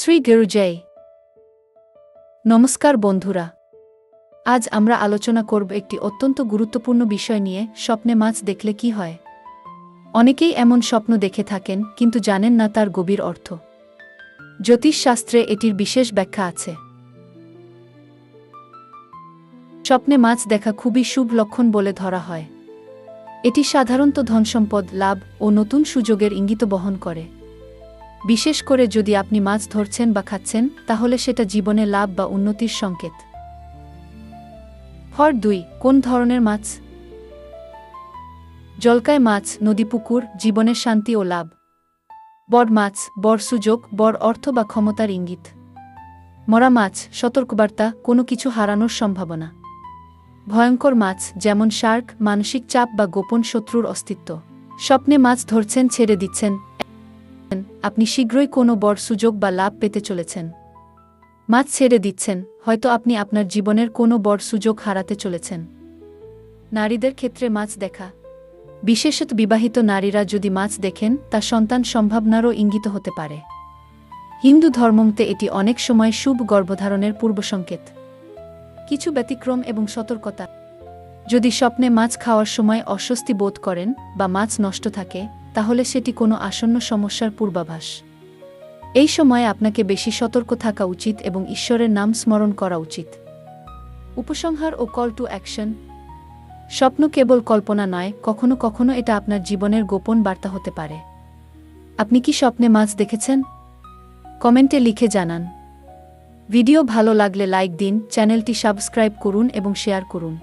শ্রী গেরুজয় নমস্কার বন্ধুরা। আজ আমরা আলোচনা করব একটি অত্যন্ত গুরুত্বপূর্ণ বিষয় নিয়ে, স্বপ্নে মাছ দেখলে কি হয়? অনেকেই এমন স্বপ্ন দেখে থাকেন, কিন্তু জানেন না তার গভীর অর্থ। জ্যোতিষশাস্ত্রে এটির বিশেষ ব্যাখ্যা আছে। স্বপ্নে মাছ দেখা খুবই শুভ লক্ষণ বলে ধরা হয়। এটি সাধারণত ধনসম্পদ, লাভ ও নতুন সুযোগের ইঙ্গিত বহন করে। বিশেষ করে যদি আপনি মাছ ধরছেন বা খাচ্ছেন, তাহলে সেটা জীবনে লাভ বা উন্নতির সংকেত। হর দুই, কোন ধরনের মাছ? জলকায় মাছ, নদী পুকুর জীবনের শান্তি ও লাভ। বড় মাছ বড় সুযোগ বড় অর্থ বা ক্ষমতার ইঙ্গিত। মরা মাছ, সতর্কবার্তা, কোনো কিছু হারানোর সম্ভাবনা। ভয়ঙ্কর মাছ, যেমন শার্ক, মানসিক চাপ বা গোপন শত্রুর অস্তিত্ব। স্বপ্নে মাছ ধরছেন, ছেড়ে দিচ্ছেন আপনি শীঘ্রই কোনো বড় সুযোগ বা লাভ পেতে চলেছেন। মাছ ছেড়ে দিচ্ছেন, হয়তো আপনি আপনার জীবনের কোনো বড় সুযোগ হারাতে চলেছেন। নারীদের ক্ষেত্রে মাছ দেখা। বিশেষত বিবাহিত নারীরা যদি মাছ দেখেন, তা সন্তান সম্ভাবনারও ইঙ্গিত হতে পারে। হিন্দু ধর্মমতে এটি অনেক সময় শুভ গর্ভধারণের পূর্বসংকেত কিছু ব্যতিক্রম এবং সতর্কতা। যদি স্বপ্নে মাছ খাওয়ার সময় অস্বস্তি বোধ করেন বা মাছ নষ্ট থাকে তাহলে সেটি কোনো আসন্ন সমস্যার পূর্বাভাস। এই সময়ে আপনাকে বেশি সতর্ক থাকা উচিত এবং ঈশ্বরের নাম স্মরণ করা উচিত। উপসংহার ও কল টু অ্যাকশন স্বপ্ন কেবল কল্পনা নয়, কখনো কখনো এটা আপনার জীবনের গোপন বার্তা হতে পারে। আপনি কি স্বপ্নে মাছ দেখেছেন? কমেন্টে লিখে জানান। ভিডিও ভালো লাগলে লাইক দিন, চ্যানেলটি সাবস্ক্রাইব করুন এবং শেয়ার করুন।